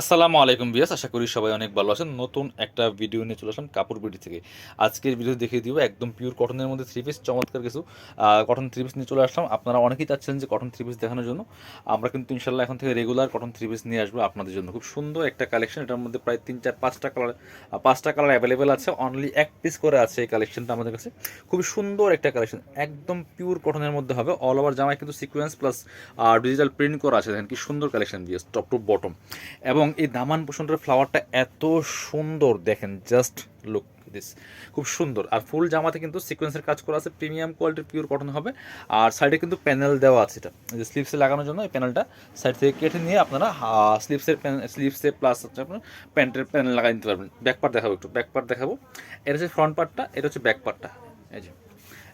আসসালামু আলাইকুম বিয়াস আশা করি সবাই অনেক ভালো আছেন। নতুন একটা ভিডিও নিয়ে চলে আসলাম কাপড় বিডি থেকে। আজকের ভিডিও দেখিয়ে দিব একদম পিওর কটনের মধ্যে থ্রি পিস চমৎকার কিছু কটন থ্রি পিস নিয়ে চলে আসলাম। আপনারা অনেকেই চাচ্ছিলেন যে কটন থ্রি পিস দেখানোর জন্য। আমরা কিন্তু ইনশাল্লাহ এখন থেকে রেগুলার কটন থ্রি পিস নিয়ে আসব আপনাদের জন্য। খুব সুন্দর একটা কালেকশন এটার মধ্যে প্রায় তিন, চার, পাঁচটা কালার পাঁচটা কালার অ্যাভেলেবেল আছে। অনলি এক পিস করে আছে এই কালেকশনটা আমাদের কাছে। খুবই সুন্দর একটা কালেকশন একদম পিওর কটনের মধ্যে হবে। অল ওভার জামায় কিন্তু সিকোয়েন্স প্লাস ডিজিটাল প্রিন্ট করা আছে। দেখেন কি সুন্দর কালেকশন দিয়ে টপ টু বটম এবং এই দামান পোষণটার ফ্লাওয়ারটা এত সুন্দর, দেখেন জাস্ট লুক দিস খুব সুন্দর। আর ফুল জামাতে কিন্তু সিকোয়েন্সের কাজ করা আছে প্রিমিয়াম কোয়ালিটির পিওর কটন হবে। আর সাইডে কিন্তু প্যানেল দেওয়া আছে এটা। যে স্লিপসে লাগানোর জন্য এই প্যানেলটা সাইড থেকে কেটে নিয়ে আপনারা স্লিপসের স্লিপসে প্লাস হচ্ছে আপনার প্যান্টের প্যানেল লাগাই নিতে পারবেন। ব্যাক পার্ট দেখাবো একটু ব্যাক পার্ট দেখাবো। এটা হচ্ছে ফ্রন্ট পার্টটা এটা হচ্ছে ব্যাক পার্টটা এই যে,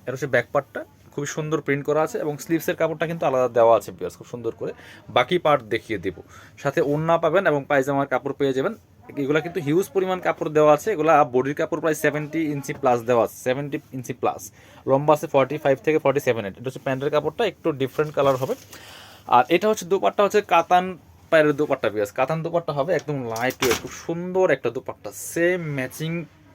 এটা হচ্ছে ব্যাক পার্টটা খুবই সুন্দর প্রিন্ট করা আছে এবং স্লিভসের কাপড়টা কিন্তু আলাদা দেওয়া আছে বিয়ার্স খুব সুন্দর করে। বাকি পার্ট দেখিয়ে দেব। সাথে ওড়না পাবেন এবং পায়জামার কাপড় পেয়ে যাবেন। এগুলো কিন্তু হিউজ পরিমাণ কাপড় দেওয়া আছে। এগুলো বডির কাপড় প্রায় সেভেন্টি ইঞ্চি প্লাস দেওয়া আছে। সেভেন্টি ইঞ্চি প্লাস লম্বা আছে ফর্টি ফাইভ থেকে ফর্টি সেভেন এটা হচ্ছে প্যান্টের কাপড়টা, একটু ডিফারেন্ট কালার হবে। আর এটা হচ্ছে দুপাট্টা, হচ্ছে কাতান পায়ের দুপাট্টা বিয়াস কাতান দুপাট্টা হবে একদম লাইট খুব সুন্দর একটা দুপাট্টা। সেম ম্যাচিং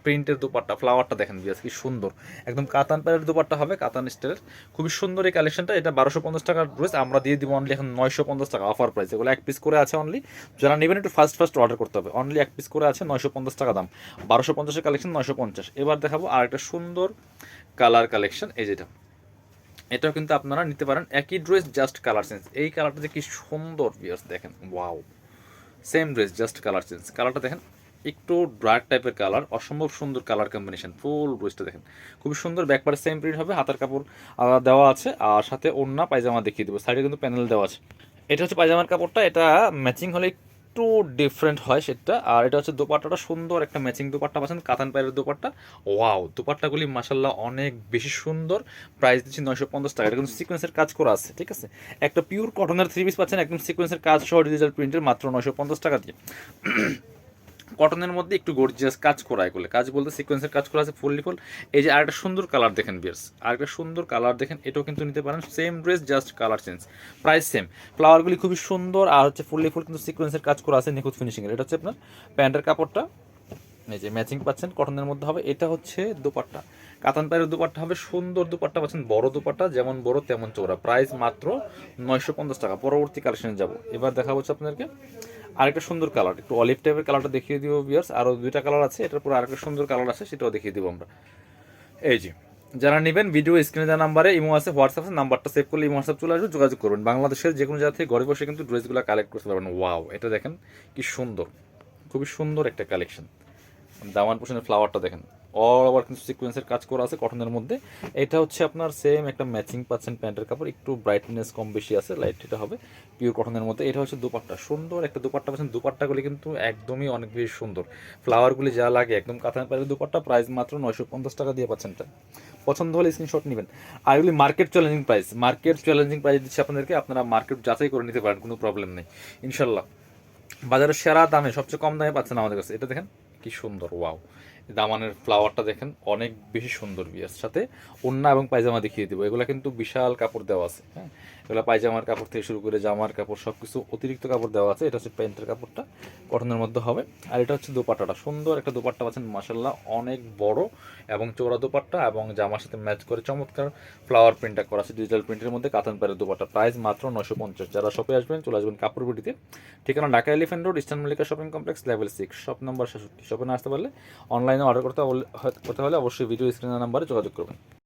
প্রিন্টের দুপাট্টা, ফ্লাওয়ারটা দেখেন বিয়াস কি সুন্দর। একদম কাতান প্যারের দুপাট্টা হবে, কাতান স্টাইলের খুবই সুন্দর এই কালেকশনটা এটা বারোশো পঞ্চাশ টাকার ড্রেস আমরা দিয়ে দিব অনলি এখন নয়শো পঞ্চাশ টাকা অফার প্রাইস এগুলো এক পিস করে আছে অনলি যারা নেবেন একটু ফার্স্ট ফার্স্ট অর্ডার করতে হবে। অনলি এক পিস করে আছে নয়শো পঞ্চাশ টাকা দাম। বারোশো পঞ্চাশের কালেকশন নয়শো পঞ্চাশ। এবার দেখাবো আর একটা সুন্দর কালার কালেকশন এই যেটা। এটাও কিন্তু আপনারা নিতে পারেন। একই ড্রেস জাস্ট কালার চেঞ্জ এই কালারটা যে কি সুন্দর বিয়ার্স দেখেন wow same dress just colour change কালারটা দেখেন একটু ডার্ক টাইপের কালার অসম্ভব সুন্দর কালার কম্বিনেশন ফুল ড্রেসটা দেখেন। খুবই সুন্দর ব্যাকপারে সেম প্রিন্ট হবে, হাতার কাপড় দেওয়া আছে, আর সাথে ওড়না, পায়জামা দেখিয়ে দেবো। সাইডে কিন্তু প্যানেল দেওয়া আছে। এটা হচ্ছে পায়জামার কাপড়টা, এটা ম্যাচিং হলে একটু ডিফারেন্ট হয় সেটা আর এটা হচ্ছে দোপাট্টাটা সুন্দর একটা ম্যাচিং দোপাট্টা পাচ্ছেন, কাতান পায়ের দোপাট্টা। ওয়াও দোপাট্টাগুলি মাসাল্লাহ অনেক বেশি সুন্দর। প্রাইস দিচ্ছি নয়শো পঞ্চাশ টাকা, এটা কিন্তু সিকোয়েন্সের কাজ করা আছে, ঠিক আছে? একটা পিওর কটনের থ্রি পিস পাচ্ছেন, একদম সিকোয়েন্সের কাজ সহ ডিজিটাল প্রিন্টের মাত্র নয়শো পঞ্চাশ টাকা দিয়ে। কটনের মধ্যে একটু গর্জিয়াস কাজ করা এগুলো। কাজ বলতে সিকোয়েন্সের কাজ করা আছে ফুললি ফুল। এই যে আরেকটা সুন্দর কালার দেখেন বিয়ার্স আরেকটা সুন্দর কালার দেখেন, এটাও কিন্তু নিতে পারেন। Same dress just colour change price same ফ্লাওয়ারগুলি খুবই সুন্দর, আর হচ্ছে ফুললি ফুল কিন্তু সিকোয়েন্সের কাজ করা আছে নিখুঁত ফিনিশিংয়ের এটা হচ্ছে আপনার প্যান্টের কাপড়টা। এই যে ম্যাচিং পাচ্ছেন কটনের মধ্যে হবে, এটা হচ্ছে দুপাট্টা। কাতান পায়ের দুপাট্টা হবে, সুন্দর দুপাট্টা পাচ্ছেন, বড় দুপাট্টা, যেমন বড় তেমন চৌড়া প্রাইস মাত্র নয়শো পঞ্চাশ টাকা, পরবর্তী কালেকশনে যাব। এবার দেখা হচ্ছে আপনাদেরকে আরেকটা সুন্দর কালার একটু অলিভ টাইপের কালারটা দেখিয়ে দিব বিয়ার্স আরও দুইটা কালার আছে, এটার পর আরেকটা সুন্দর কালার আছে, সেটাও দেখিয়ে দিব আমরা। এই যে, যারা নেবেন ভিডিও স্ক্রিনে দেওয়া নাম্বারে ইমো আছে হোয়াটসঅ্যাপ আছে নাম্বারটা সেভ করলে ইমো হোয়াটসঅ্যাপ চলে আসবে, যোগাযোগ করবেন। বাংলাদেশের যে কোনো জায়গা থেকে ঘরে বসে কিন্তু ড্রেসগুলো কালেক্ট করতে পারবেন। ওয়াও এটা দেখেন কি সুন্দর, খুবই সুন্দর একটা কালেকশন দামান পোষণের ফ্লাওয়ারটা দেখেন। অল ওভার কিন্তু সিকোয়েন্সের কাজ করা আছে কটনের মধ্যে। এটা হচ্ছে আপনার সেম একটা ম্যাচিং পাচ্ছেন প্যান্টের কাপড়, একটু ব্রাইটনেস কম বেশি আছে লাইট এটা হবে পিওর কটনের মধ্যে। এটা হচ্ছে দুপাট্টা, সুন্দর একটা দুপাট্টা পাচ্ছেন। দুপাট্টাগুলি কিন্তু একদমই অনেক বেশি সুন্দর। ফ্লাওয়ারগুলি যা লাগে, একদম কাঁথান পায়ের দুপাট্টা প্রাইস মাত্র নয়শো পঞ্চাশ টাকা দিয়ে পাচ্ছেন এটা। পছন্দ হলে স্ক্রিনশট নেবেন। আর এগুলি market challenging price market challenging price দিচ্ছে আপনাদেরকে, আপনারা মার্কেট যাচাই করে নিতে পারেন, কোনো প্রবলেম নেই। ইনশাল্লাহ। বাজারের সেরা দামে সবচেয়ে কম দামে পাচ্ছেন আমাদের কাছে। এটা দেখেন। কি সুন্দর, ওয়াও। দামানের ফ্লাওয়ারটা দেখেন, অনেক বেশি সুন্দর বিয়ার। সাথে ওন্না এবং পায়জামা দেখিয়ে দেবো। এগুলো কিন্তু বিশাল কাপড় দেওয়া আছে হ্যাঁ? এগুলো পায়জামার কাপড় থেকে শুরু করে জামার কাপড় সব কিছু অতিরিক্ত কাপড় দেওয়া আছে। এটা হচ্ছে প্যান্টের কাপড়টা কটনের মধ্যে হবে। আর এটা হচ্ছে দোপাট্টাটা। সুন্দর একটা দোপাট্টা পাচ্ছেন মাসাল্লাহ অনেক বড় এবং চোরা দোপাট্টা এবং জামার সাথে ম্যাচ করে চমৎকার ফ্লাওয়ার প্রিন্টটা করা আছে। ডিজিটাল প্রিন্টের মধ্যে কাতান পায়ের দোপাট্টা। প্রাইস মাত্র নশো পঞ্চাশ। যারা শপে আসবেন, চলে আসবেন কাপড় বিটিতে ঠিকানা Dhaka Elephant Road Eastern Mallika shopping complex level six shop number ছেষট্টি। শপে না আসতে পারলে অনলাইনে অর্ডার করতে করতে হলে অবশ্যই ভিডিও স্ক্রিনের নাম্বারে যোগাযোগ করবেন।